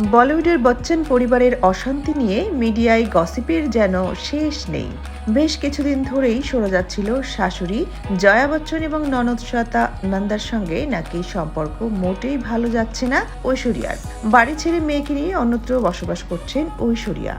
বলিউডের বচ্চন পরিবারের অশান্তি নিয়ে মিডিয়ায় গসিপের যেন শেষ নেই। বেশ কিছুদিন ধরেই শোনা যাচ্ছিল শাশুড়ি, জয়া বচ্চন এবং ননদ শ্বেতা নন্দার সঙ্গে নাকি সম্পর্ক মোটেই ভালো যাচ্ছে না ঐশ্বরিয়ার। বাড়ি ছেড়ে মেয়েকে নিয়ে অন্যত্র বসবাস করছেন ঐশ্বরিয়া।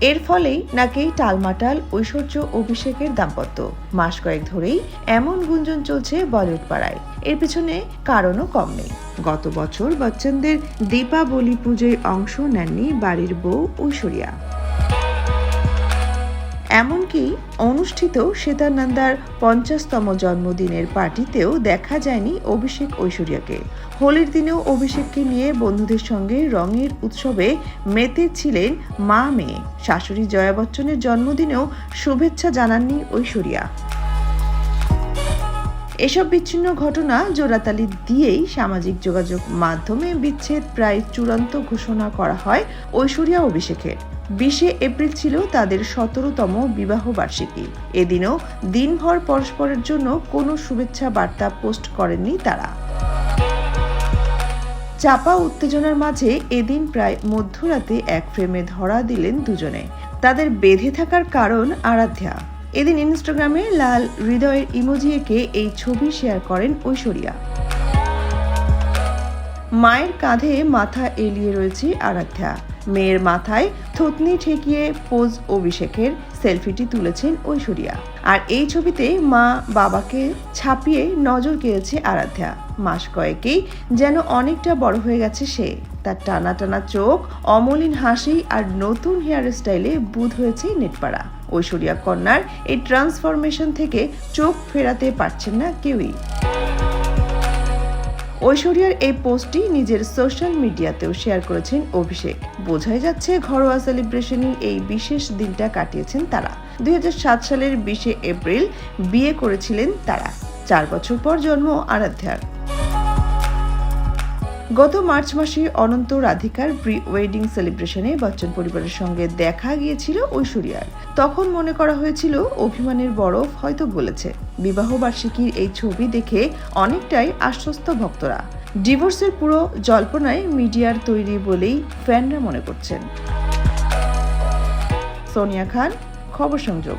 এর ফলেই নাকি টালমাটাল, ঐশ্বর্য অভিষেকের দাম্পত্য। মাস কয়েক ধরেই এমন গুঞ্জন চলছে বলিউড পাড়ায়। এর পিছনে কারণও কম নেই। গত বছর বচ্চনদের দীপাবলি পুজোয় অংশ নেননি বাড়ির বউ ঐশ্বরিয়া। এমনকি অনুষ্ঠিত শ্বেতানন্দার পঞ্চাশতম জন্মদিনের পার্টিতেও দেখা যায়নি অভিষেক ঐশ্বরিয়াকে। হোলির দিনেও অভিষেককে নিয়ে বন্ধুদের সঙ্গে রঙের উৎসবে মেতে ছিলেন মা মেয়ে শাশুড়ি জয়া বচ্চনের জন্মদিনেও শুভেচ্ছা জানাননি ঐশ্বরিয়া। এসব বিচ্ছিন্ন ঘটনা জোড়াতালি দিয়েই সামাজিক যোগাযোগ মাধ্যমে বিচ্ছেদ প্রায় চূড়ান্ত ঘোষণা করা হয় ঐশ্বরিয়া অভিষেকের। বিশে এপ্রিল ছিল তাদের সতেরোতম বিবাহ বার্ষিকী। এদিনও দিনভর পরস্পরের জন্য কোনো শুভেচ্ছা বার্তা পোস্ট করেননি তারা। চাপা উত্তেজনার মাঝে এদিন প্রায় মধ্যরাতে এক ফ্রেমে ধরা দিলেন দুজনে। তাদের বেঁধে থাকার কারণ আরাধ্যা। এদিন ইনস্টাগ্রামে লাল হৃদয়ের ইমোজি এঁকে এই ছবি শেয়ার করেন ঐশ্বরিয়া। মায়ের কাঁধে মাথা এলিয়ে রয়েছে আরাধ্যা। মেয়ের মাথায় থুতনি ঠেকিয়ে পোজ অভিষেকের সেলফিটি তুলেছেন ঐশ্বরিয়া। আর এই ছবিতে মা বাবাকে ছাপিয়ে নজর কেড়েছে আরাধ্যা। মাস কয়েকেই যেন অনেকটা বড় হয়ে গেছে সে। তার টানা টানা চোখ, অমলিন হাসি আর নতুন হেয়ার স্টাইলে বুধ হয়েছে নেটপাড়া। ঐশ্বরিয়া কন্যার এই ট্রান্সফরমেশন থেকে চোখ ফেরাতে পারছেন না কেউই। ঐশ্বরিয়ার এই পোস্টটি নিজের সোশ্যাল মিডিয়াতেও শেয়ার করেছেন অভিষেক। বোঝাই যাচ্ছে ঘরোয়া সেলিব্রেশনের এই বিশেষ দিনটা কাটিয়েছেন তারা। দুই হাজার সাত সালের বিশে এপ্রিল বিয়ে করেছিলেন তারা। চার বছর পর জন্ম আরাধ্যার। গত মার্চ মাসে অনন্ত রাধিকার প্রি ওয়েডিং সেলিব্রেশনে বচ্চন পরিবারের সঙ্গে দেখা গিয়েছিল ঐশ্বরিয়ার। তখন মনে করা হয়েছিল অভিমানের বরফ হয়তো গলেছে। বিবাহ বার্ষিকীর এই ছবি দেখে অনেকটাই আশ্বস্ত ভক্তরা। ডিভোর্সের পুরো জল্পনায় মিডিয়ার তৈরি বলেই ফ্যানরা মনে করছেন। সোনিয়া খান, খবর সংযোগ।